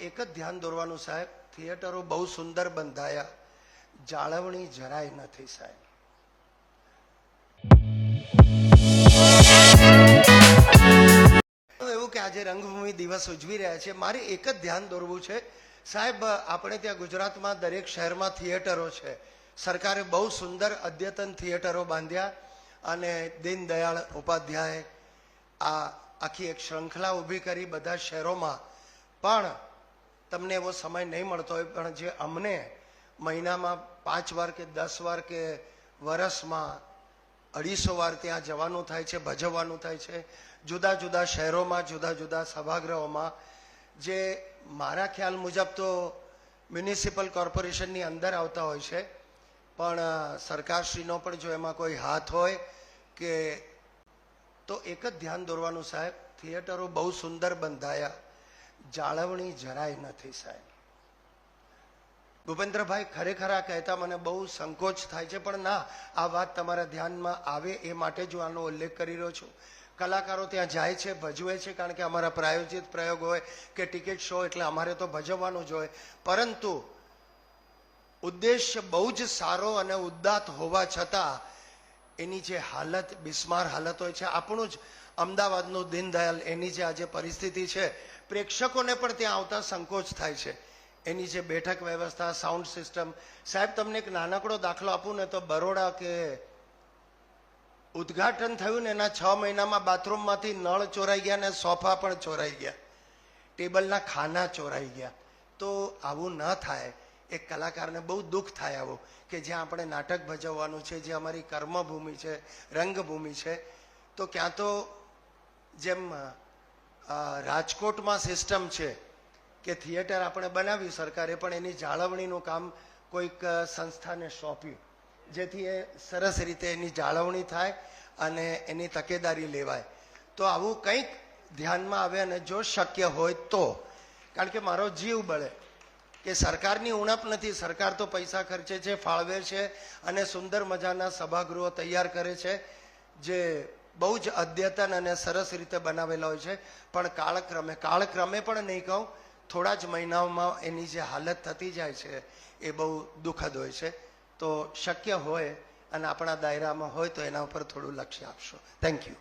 એક જ ધ્યાન દોરવાનું સાહેબ? થિયેટરો બહુ સુંદર બંધાયા. જાળવણી જરાય નથી સાહેબ. એવું કે આજે રંગભૂમિ દિવસ ઉજવી રહ્યા છે. મારે એક જ ધ્યાન દોરવું છે. સાહેબ, આપણે ત્યાં ગુજરાતમાં દરેક શહેરમાં થિયેટરો છે. સરકારે બહુ સુંદર અદ્યતન થિયેટરો બાંધ્યા અને દીનદયાળ ઉપાધ્યાય આ આખી એક શૃંખલા ઊભી કરી બધા શહેરોમાં. પણ તમને એવો સમય નહીં મળતો હોય, પણ જે અમને મહિનામાં પાંચ વાર કે દસ વાર કે વરસમાં અઢીસો વાર ત્યાં જવાનું થાય છે, ભજવવાનું થાય છે, જુદા જુદા શહેરોમાં, જુદા જુદા સભાગૃહોમાં, જે મારા ખ્યાલ મુજબ તો મ્યુનિસિપલ કોર્પોરેશનની અંદર આવતા હોય છે, પણ સરકારશ્રીનો પણ જો એમાં કોઈ હાથ હોય કે તો એક જ ધ્યાન દોરવાનું સાહેબ, થિયેટરો બહુ સુંદર બંધાયા. જાળવણી જરાય નથી સાહેબ. ભૂપેન્દ્રભાઈ ખરેખર આ કહેતા મને બહુ સંકોચ થાય છે, પણ ના, આ વાત તમારા ધ્યાનમાં આવે એ માટે જ આનો ઉલ્લેખ કરી રહ્યો છું. કલાકારો ત્યાં જાય છે, ભજવે છે, કારણ કે અમારા પ્રાયોજિત પ્રયોગ હોય કે ટિકિટ શો એટલે અમારે તો ભજવવાનું જ હોય. પરંતુ ઉદ્દેશ્ય બહુ જ સારો અને ઉદ્દાત હોવા છતાં એની જે હાલત, બિસ્માર હાલત હોય છે, આપણું જ અમદાવાદનું દીનદયાલ, એની જે આજે પરિસ્થિતિ છે, પ્રેક્ષકોને પણ ત્યાં આવતા સંકોચ થાય છે. એની જે બેઠક વ્યવસ્થા સાઉન્ડ સિસ્ટમ સાહેબ, તમને એક નાનકડો દાખલો આપું ને તો બરોડા કે ઉદ્ઘાટન થયું ને એના છ મહિનામાં બાથરૂમમાંથી નળ ચોરાઈ ગયા ને સોફા પણ ચોરાઈ ગયા. ટેબલના ખાના ચોરાઈ ગયા. તો આવું ન થાય. એક કલાકારને બહુ દુઃખ થાય આવું કે જ્યાં આપણે નાટક ભજવવાનું છે જે અમારી કર્મભૂમિ છે, રંગભૂમિ છે, તો ક્યાં તો જેમ રાજકોટમાં સિસ્ટમ છે કે થિયેટર આપણે બનાવ્યું સરકારે, પણ એની જાળવણીનું કામ કોઈક સંસ્થાને સોંપ્યું. જેથી એ સરસ રીતે એની જાળવણી થાય અને એની તકેદારી લેવાય. તો આવું કંઈક ધ્યાનમાં આવે અને જો શક્ય હોય તો. કારણ કે મારો જીવ બળે કે સરકારની ઉણપ નથી, સરકાર તો પૈસા ખર્ચે છે, ફાળવે છે અને સુંદર મજાના સભાગૃહો તૈયાર કરે છે, જે બહુ જ અદ્યતન અને સરસ રીતે બનાવેલા હોય છે. પણ કાળક્રમે કાળક્રમે પણ નહીં કહું, થોડા જ મહિનાઓમાં એની જે હાલત થતી જાય છે, એ બહુ દુઃખદ હોય છે. તો શક્ય હોય અને આપણા દાયરામાં હોય તો એના ઉપર થોડું લક્ષ્ય આપશો. Thank you